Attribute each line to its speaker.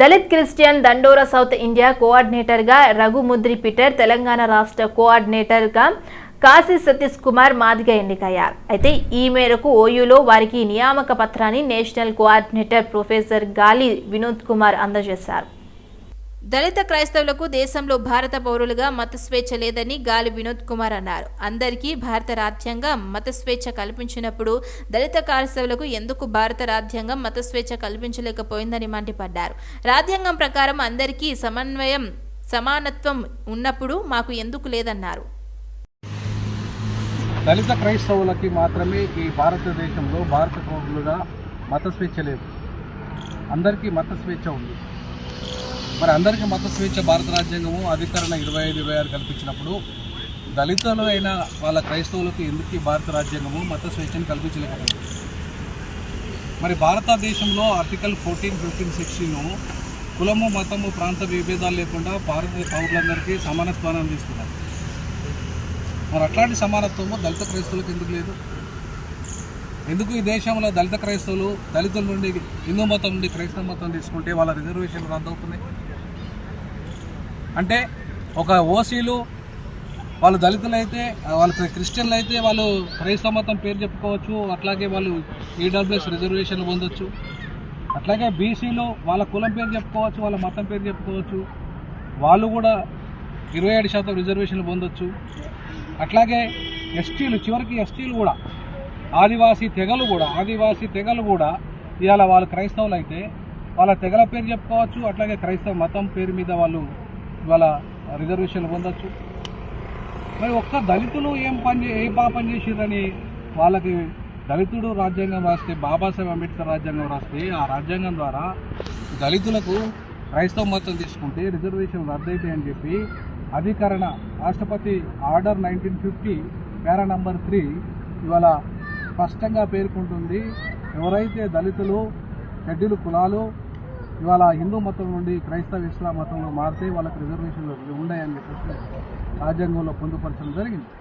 Speaker 1: Dalit Christian Dandora South India కోఆర్డినేటర్గా Raghumudri Peter Peter Telangana రాష్ట్ర కోఆర్డినేటర్గా కాశీ సతీష్ కుమార్ మాదిగా ఎన్నికయ్యారు. అయితే ఈ మేరకు ఓయూలో వారికి నియామక పత్రాన్ని నేషనల్ కోఆర్డినేటర్ ప్రొఫెసర్ గాలి వినోద్ కుమార్ అందజేశారు. దళిత క్రైస్తవులకు దేశంలో భారత పౌరులుగా మత స్వేచ్ఛ లేదని గాలి వినోద్ కుమార్ అన్నారు. అందరికీ భారత రాజ్యాంగం మత స్వేచ్ఛ కల్పించినప్పుడు దళిత క్రైస్తవులకు ఎందుకు భారత రాజ్యాంగం మత స్వేచ్ఛ కల్పించలేకపోయిందని మండిపడ్డారు. రాజ్యాంగం ప్రకారం అందరికీ సమన్వయం సమానత్వం ఉన్నప్పుడు మాకు ఎందుకు లేదన్నారు.
Speaker 2: దళిత క్రైస్తవులకి మాత్రమే ఈ భారతదేశంలో భారత పౌరులుగా మత స్వేచ్ఛ లేదు. అందరికీ మత స్వేచ్ఛ ఉంది. మరి అందరికీ మత స్వేచ్ఛ భారత రాజ్యాంగము అధికరణ ఇరవై ఐదు ఇరవై ఆరు కల్పించినప్పుడు దళితులు అయిన వాళ్ళ క్రైస్తవులకు ఎందుకు భారత రాజ్యాంగము మత స్వేచ్ఛను కల్పించలేకపోయింది? మరి భారతదేశంలో ఆర్టికల్ ఫోర్టీన్ ఫిఫ్టీన్ సిక్స్టీన్ కులము మతము ప్రాంత విభేదాలు లేకుండా భారత పౌరులందరికీ సమానత్వాన్ని అందిస్తున్నారు మరి అట్లాంటి సమానత్వము దళిత క్రైస్తవులకు ఎందుకు లేదు? ఎందుకు ఈ దేశంలో దళిత క్రైస్తవులు దళితుల నుండి హిందూ మతం నుండి క్రైస్తవ మతం తీసుకుంటే వాళ్ళ రిజర్వేషన్లు రద్దు అవుతున్నాయి? అంటే ఒక ఓసీలు వాళ్ళు దళితులు అయితే వాళ్ళు క్రిస్టియన్లు అయితే వాళ్ళు క్రైస్తవ మతం పేరు చెప్పుకోవచ్చు అట్లాగే వాళ్ళు ఈడబ్ల్యూఎస్ రిజర్వేషన్లు పొందొచ్చు. అట్లాగే బీసీలు వాళ్ళ కులం పేరు చెప్పుకోవచ్చు వాళ్ళ మతం పేరు చెప్పుకోవచ్చు. వాళ్ళు కూడా ఇరవై ఏడు శాతం రిజర్వేషన్లు పొందొచ్చు. అట్లాగే ఎస్టీలు చివరికి ఎస్టీలు కూడా ఆదివాసీ తెగలు కూడా ఆదివాసీ తెగలు కూడా ఇవాళ వాళ్ళు క్రైస్తవులు అయితే వాళ్ళ తెగల పేరు చెప్పుకోవచ్చు అట్లాగే క్రైస్తవ మతం పేరు మీద వాళ్ళు ఇవాళ రిజర్వేషన్లు పొందొచ్చు. మరి ఒక్క దళితులు ఏం పని చే- ఏ పాపం చేసిరని వాళ్ళకి దళితుడు రాజ్యాంగం రాస్తే బాబాసాహెబ్ అంబేద్కర్ రాజ్యాంగం రాస్తే ఆ రాజ్యాంగం ద్వారా దళితులకు క్రైస్తవ మతం తీసుకుంటే రిజర్వేషన్ రద్దయితాయి అని చెప్పి అధికరణ రాష్ట్రపతి order nineteen fifty para number three ఇవాళ స్పష్టంగా పేర్కొంటుంది. ఎవరైతే దళితులు షెడ్యూల్ కులాలు ఇవాళ హిందూ మతం నుండి క్రైస్తవ ఇస్లాం మతంలో మారితే వాళ్ళకి రిజర్వేషన్లు ఉన్నాయని చెప్పేసి రాజ్యాంగంలో పొందుపరచడం జరిగింది.